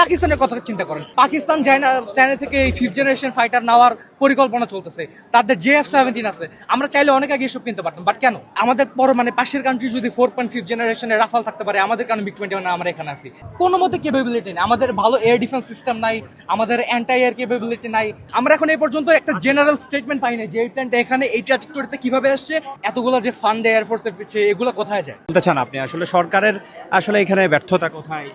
পাকিস্তানের কথা চিন্তা করেন। পাকিস্তান, চায়না চায়না থেকে এই ফিফথ জেনারেশন ফাইটার নেওয়ার পরিকল্পনা চলতেছে। তাদের জে এফ সেভেন্টিন আছে। আমরা চাইলে অনেক আগে এসব কিনতে পারতাম বাট কেন? আমাদের পর মানে পাশের কান্ট্রি যদি ফোর পয়েন্ট ফিফথ জেনারেশনের রাফাল থাকতে পারে, আমাদের কারণে মিক টোয়েন্টি মানে আমরা এখানে আছি। কোনো মতে কেপেবিলিটি নেই। আমাদের ভালো এয়ার ডিফেন্স সিস্টেম নাই, আমাদের অ্যান্টাই এয়ার কেপেবিলিটি নাই। আমরা এখন এই পর্যন্ত একটা জেনারেল স্টেটমেন্ট পাই না যে এই প্ল্যানটা এখানে, এই ট্রাজেক্টরিতে কীভাবে এসছে এতগুলো যে ফান্ড এয়ারফোর্সের পিছিয়ে এগুলো কোথায় যায়? বলতে চান আপনি, আসলে সরকারের, আসলে এখানে ব্যর্থতা কোথায়?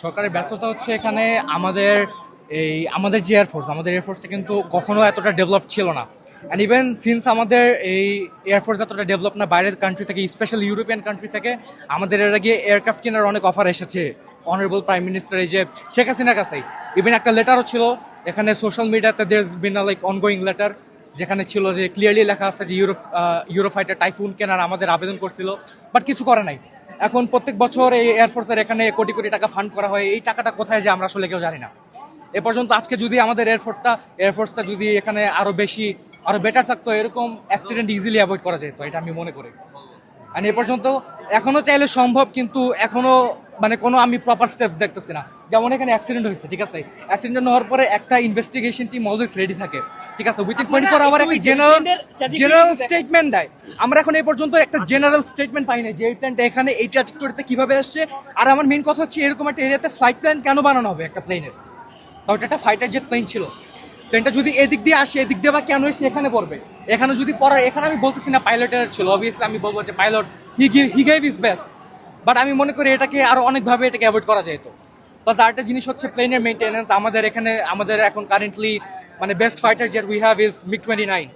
সরকারের ব্যর্থতা হচ্ছে এখানে আমাদের এই, আমাদের যে এয়ারফোর্স আমাদের এয়ারফোর্সটা কিন্তু কখনো এতটা ডেভেলপ ছিল না। অ্যান্ড ইভেন সিন্স আমাদের এই এয়ারফোর্স এতটা ডেভেলপ না, বাইরের কান্ট্রি থেকে স্পেশালি ইউরোপিয়ান কান্ট্রি থেকে, আমাদের এর আগে এয়ারক্রাফট কেনার অনেক অফার এসেছে। অনারেবল প্রাইম মিনিস্টার এই যে শেখ হাসিনার কাছেই ইভেন একটা লেটারও ছিল, এখানে সোশ্যাল মিডিয়াতে there been like ongoing letter যেখানে ছিল যে ক্লিয়ারলি লেখা আছে যে ইউরো ইউরোফাইটার টাইফুন কেনার আমাদের আবেদন করছিল বাট কিছু করে নাই। এখন প্রত্যেক বছর এই এয়ারফোর্সের এখানে কোটি কোটি টাকা ফান্ড করা হয়। এই টাকাটা কোথায় যে আমরা আসলে কেউ জানি না। এ পর্যন্ত আজকে যদি আমাদের এয়ারফোর্সটা এয়ারফোর্সটা যদি এখানে আরও বেশি আরও বেটার থাকতো, এরকম অ্যাক্সিডেন্ট ইজিলি অ্যাভয়েড করা যেত, এটা আমি মনে করি। আর এ পর্যন্ত এখনও চাইলে সম্ভব, কিন্তু এখনও মানে কোনো আমি প্রপার স্টেপস দেখতেছি না। যেমন এখানে অ্যাক্সিডেন্ট হয়েছে ঠিক আছে? অ্যাক্সিডেন্ট হওয়ার পরে একটা ইনভেস্টিগেশন টিম অলওয়েজ রেডি থাকে ঠিক আছে? উইথিন টোয়েন্টি ফোর আওয়ার একটা জেনারেল জেনারেল স্টেটমেন্ট দেয়। আমরা এখন এই পর্যন্ত একটা জেনারেল স্টেটমেন্ট পাই না যে এই প্ল্যানটা এখানে এই ট্রাজেক্টরিতে কীভাবে আসছে। আর আমার মেইন কথা হচ্ছে এরকম একটা এরিয়াতে ফ্লাইট প্ল্যান কেন বানানো হবে একটা প্লেনের তাও এটা একটা ফাইটার জেট প্লেন ছিল। প্লেনটা যদি এদিক দিয়ে আসে এদিক দিয়ে বা কেন এসে এখানে পড়বে? এখানে যদি পড়ার এখানে আমি বলতেছি না পাইলটের ছিল। অবভিয়াসলি আমি বলব যে pilot he he gave his best but আমি মনে করি এটাকে আরও অনেকভাবে এটাকে অ্যাভয়েড করা যেত প্লাস আরেকটা জিনিস হচ্ছে প্লেনের মেনটেন্যান্স আমাদের এখানে, আমাদের এখন কারেন্টলি মানে best fighter jet we have is MiG twenty nine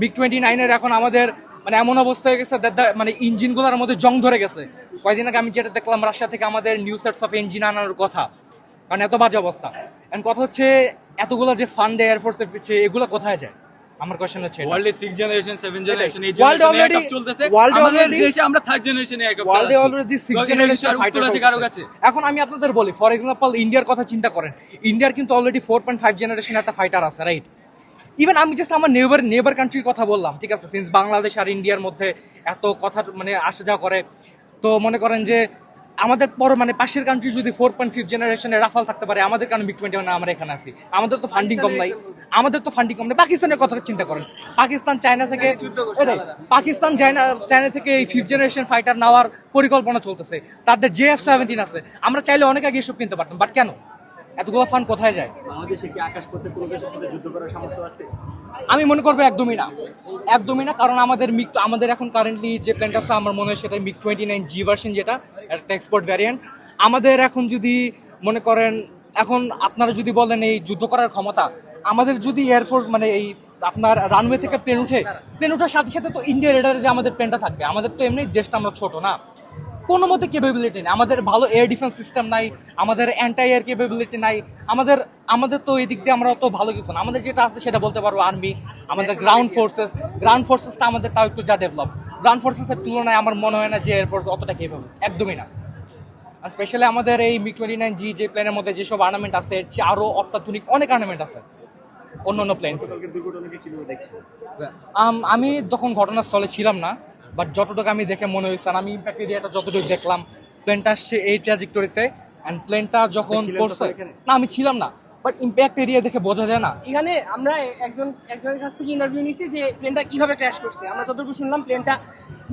MiG twenty নাইনের এখন আমাদের মানে এমন অবস্থা হয়ে গেছে মানে ইঞ্জিনগুলোর মধ্যে জং ধরে গেছে। কয়েকদিন আগে আমি যেটা দেখলাম রাশিয়া থেকে আমাদের নিউ সেটস অফ ইঞ্জিন আনার কথা। কারণ এত বাজে অবস্থা। এন্ড কথা হচ্ছে, এতগুলো যে ফান্ড এয়ারফোর্সের পিছিয়ে এগুলো কোথায় যায়? আমার কোয়েশ্চেন হচ্ছে এটা। ওয়ার্ল্ডে সিক্স জেনারেশন সেভেন জেনারেশন এই জেনারেশন already- চলতেছে। world আমাদের দেশে আমরা থার্ড জেনারেশন এয়ারক্রাফট ওয়ার্ল্ডে অলরেডি সিক্স জেনারেশন উত্তর আছে কারও কাছে? এখন আমি আপনাদের বলি ফর এক্সাম্পল ইন্ডিয়ার কথা চিন্তা করেন। ইন্ডিয়ার কিন্তু already four point five generation একটা ফাইটার আছে রাইট ইভেন আমি জাস্ট আমার নেবার নেবার কান্ট্রির কথা বললাম ঠিক আছে? সিন্স বাংলাদেশ আর ইন্ডিয়ার মধ্যে এত কথা মানে আসা যাওয়া করে তো মনে করেন যে আমাদের পর মানে পাশের কান্ট্রি যদি ফোর পয়েন্ট ফিফ জেনারেশনের রাফাল থাকতে পারে আমাদের কারণে মিক টোয়েন্টি মানে আমরা এখানে আছি। আমাদের তো ফান্ডিং কম নাই আমাদের তো ফান্ডিং কম নাই পাকিস্তানের কথা চিন্তা করেন। পাকিস্তান চায়না থেকে পাকিস্তান চায়না চায়না থেকে এই ফিফথ জেনারেশন ফাইটার নেওয়ার পরিকল্পনা চলতেছে। তাদের জে এফ সেভেন্টিন আছে। আমরা চাইলে অনেক আগে এসব কিনতে পারতাম বাট কেন? এতগুলো ফান্ড কোথায় যায়? বাংলাদেশে কি আকাশ করতে কোনো দেশের সাথে যুদ্ধ করার সামর্থ্য আছে? আমি মনে করব একদমই না। একদমই না কারণ আমাদের মিক আমাদের এখন কারেন্টলি যে প্ল্যানটা আছে আমার মনে হয় সেটা MiG twenty nine G version যেটা একটা এক্সপোর্ট ভ্যারিয়েন্ট আমাদের এখন যদি মনে করেন এখন আপনারা যদি বলেন এই যুদ্ধ করার ক্ষমতা আমাদের যদি এয়ারফোর্স মানে এই আপনার রানওয়ে থেকে প্লেন উঠে প্লেন ওঠার সাথে সাথে তো ইন্ডিয়া রেডারে যে আমাদের প্লেনটা থাকবে আমাদের তো এমনি দেশটা আমরা ছোট না। কোনো মতে কেপেবিলিটি নেই। আমাদের ভালো এয়ার ডিফেন্স সিস্টেম নাই আমাদের অ্যান্টাই এয়ার কেপেবিলিটি নাই আমাদের আমাদের তো এই দিক দিয়ে আমরা তো ভালো কিছু না। আমাদের যেটা আছে সেটা বলতে পারব আর্মি আমাদের গ্রাউন্ড ফোর্সেস গ্রাউন্ড ফোর্সেসটা আমাদের তাও একটু যা ডেভেলপ গ্রাউন্ড ফোর্সেসের তুলনায় আমার মনে হয় না যে এয়ারফোর্স অতটা কেপেবল একদমই না। আর স্পেশালি আমাদের এই মিক টোয়েন্টি নাইন জি যে প্লেনের মধ্যে যেসব আর্নামেন্ট আছে এর চেয়ে আরও অত্যাধুনিক অনেক আর্নামেন্ট আছে। অন্য অন্য প্লেন আম, তখন ঘটনাস্থলে ছিলাম না বাট যতটুকু আমি দেখে মনে হয়েছে আমি ইম্প্যাক্ট এরিয়াটা যতটুকু দেখলাম প্লেনটা আসছে এই ট্রাজিক্টরিতে অ্যান্ড প্লেনটা যখন পড়ছে না আমি ছিলাম না। বাট ইম্প্যাক্ট এরিয়া দেখে বোঝা যায় না। এখানে আমরা একজন একজনের কাছ থেকে ইন্টারভিউ নিয়েছি যে প্লেনটা কীভাবে ক্র্যাশ করছে। আমরা যতটুকু শুনলাম প্লেনটা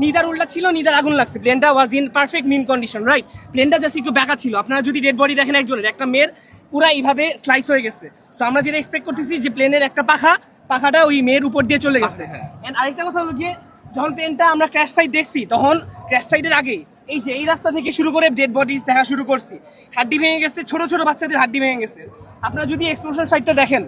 নিদার উল্টা ছিল নিদার আগুন লাগছে। প্লেনটা was in perfect mean condition right প্লেনটা জাস্ট একটু ব্যাকা ছিল। আপনারা যদি ডেড বডি দেখেন একজনের একটা মেয়ের পুরা এইভাবে স্লাইস হয়ে গেছে। সো আমরা যেটা এক্সপেক্ট করতেছি যে প্লেনের একটা পাখা পাখাটা ওই মেয়ের উপর দিয়ে চলে গেছে। এন্ড আরেকটা কথা হলো গিয়ে যখন প্লেনটা আমরা ক্র্যাশ সাইড দেখছি তখন ক্র্যাশ সাইডের আগেই এই যে, এই রাস্তা থেকে শুরু করে ডেড বডিজ দেখা শুরু করছি। হাড্ডি ভেঙে গেছে, ছোট ছোট বাচ্চাদের হাড্ডি ভেঙে গেছে। আপনারা যদি এক্সপ্লোশন সাইডটা দেখেন।